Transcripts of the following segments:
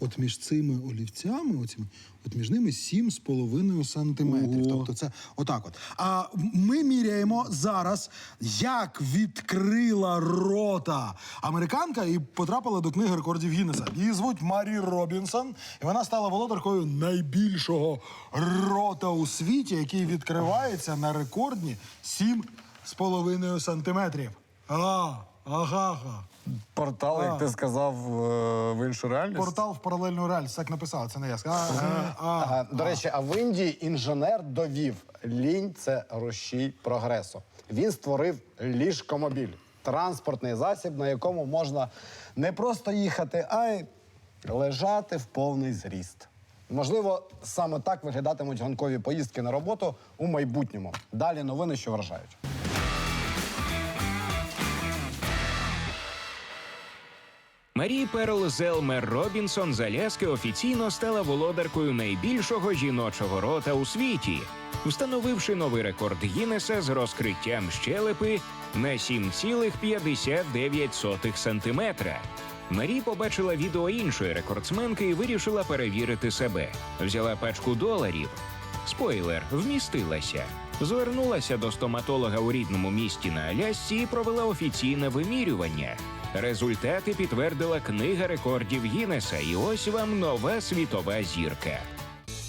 От між цими олівцями, оціми, от між ними 7,5 сантиметрів. Ого. Тобто це отак от. А ми міряємо зараз, як відкрила рота американка і потрапила до книги рекордів Гіннеса. Її звуть Марі Робінсон, і вона стала володаркою найбільшого рота у світі, який відкривається на рекордні 7,5 сантиметрів. А, ага. Портал, А. як ти сказав, е, в іншу реальність. Портал в паралельну реальність, так написали, це не я сказав. А, а, Ага. До речі, а в Індії інженер довів лінь це рушій прогресу. Він створив ліжкомобіль, транспортний засіб, на якому можна не просто їхати, а й лежати в повний зріст. Можливо, саме так виглядатимуть гонкові поїздки на роботу у майбутньому. Далі новини, що вражають. Марі Перл Зелмер Робінсон з Аляски офіційно стала володаркою найбільшого жіночого рота у світі, встановивши новий рекорд Гіннеса з розкриттям щелепи на 7,59 сантиметра. Марі побачила відео іншої рекордсменки і вирішила перевірити себе. Взяла пачку доларів. Спойлер, вмістилася. Звернулася до стоматолога у рідному місті на Алясці і провела офіційне вимірювання. Результати підтвердила книга рекордів Гіннеса, і ось вам нова світова зірка.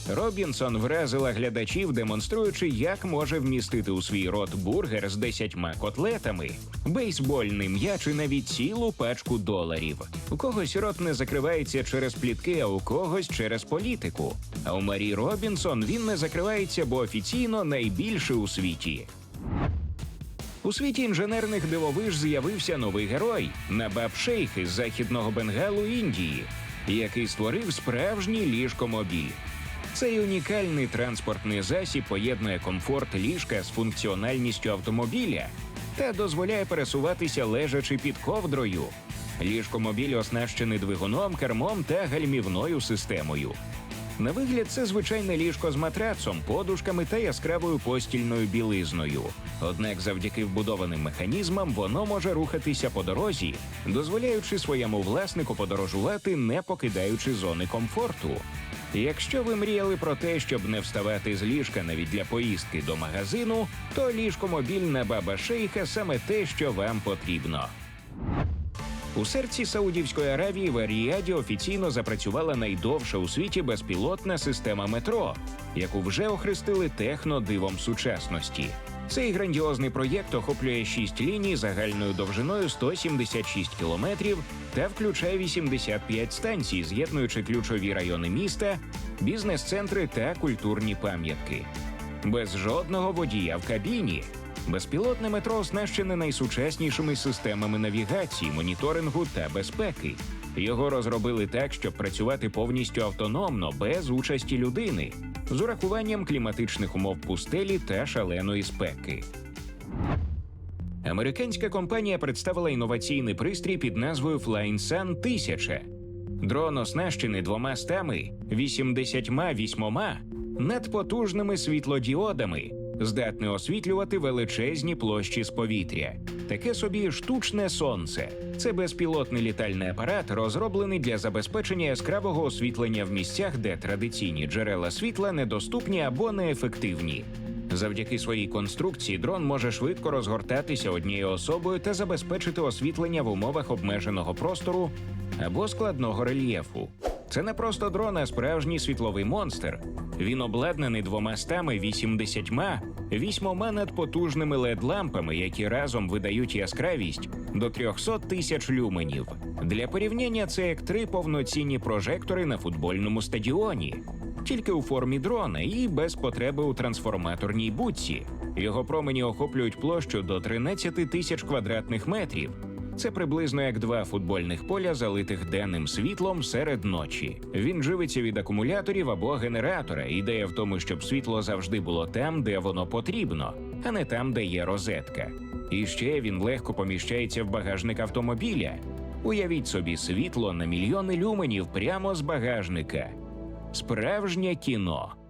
Робінсон вразила глядачів, демонструючи, як може вмістити у свій рот бургер з десятьма котлетами, бейсбольний м'яч і навіть цілу пачку доларів. У когось рот не закривається через плітки, а у когось через політику. А у Марі Робінсон він не закривається, бо офіційно найбільший у світі. У світі інженерних дивовиж з'явився новий герой Набаб Шейх із західного Бенгалу Індії, який створив справжній ліжкомобіль. Цей унікальний транспортний засіб поєднує комфорт ліжка з функціональністю автомобіля та дозволяє пересуватися лежачи під ковдрою. Ліжкомобіль оснащений двигуном, кермом та гальмівною системою. На вигляд, це звичайне ліжко з матрацом, подушками та яскравою постільною білизною. Однак, завдяки вбудованим механізмам, воно може рухатися по дорозі, дозволяючи своєму власнику подорожувати, не покидаючи зони комфорту. Якщо ви мріяли про те, щоб не вставати з ліжка навіть для поїздки до магазину, то ліжко мобільна баба шейха саме те, що вам потрібно. У серці Саудівської Аравії в Аріаді офіційно запрацювала найдовша у світі безпілотна система метро, яку вже охрестили технодивом сучасності. Цей грандіозний проєкт охоплює шість ліній загальною довжиною 176 кілометрів та включає 85 станцій, з'єднуючи ключові райони міста, бізнес-центри та культурні пам'ятки. Без жодного водія в кабіні. Безпілотне метро оснащене найсучаснішими системами навігації, моніторингу та безпеки. Його розробили так, щоб працювати повністю автономно, без участі людини, з урахуванням кліматичних умов пустелі та шаленої спеки. Американська компанія представила інноваційний пристрій під назвою Flying Sun 1000. Дрон оснащений двома стами, 88 надпотужними світлодіодами, здатний освітлювати величезні площі з повітря. Таке собі штучне сонце. Це безпілотний літальний апарат, розроблений для забезпечення яскравого освітлення в місцях, де традиційні джерела світла недоступні або неефективні. Завдяки своїй конструкції дрон може швидко розгортатися однією особою та забезпечити освітлення в умовах обмеженого простору або складного рельєфу. Це не просто дрон, а справжній світловий монстр. Він обладнаний двома стами вісімдесятьма вісьмома надпотужними led лампами які разом видають яскравість до 300 тисяч люменів. Для порівняння це як три повноцінні прожектори на футбольному стадіоні, тільки у формі дрона і без потреби у трансформаторній будці. Його промені охоплюють площу до 13 тисяч квадратних метрів. Це приблизно як два футбольних поля, залитих денним світлом серед ночі. Він живиться від акумуляторів або генератора. Ідея в тому, щоб світло завжди було там, де воно потрібно, а не там, де є розетка. І ще він легко поміщається в багажник автомобіля. Уявіть собі світло на мільйони люменів прямо з багажника. Справжнє кіно.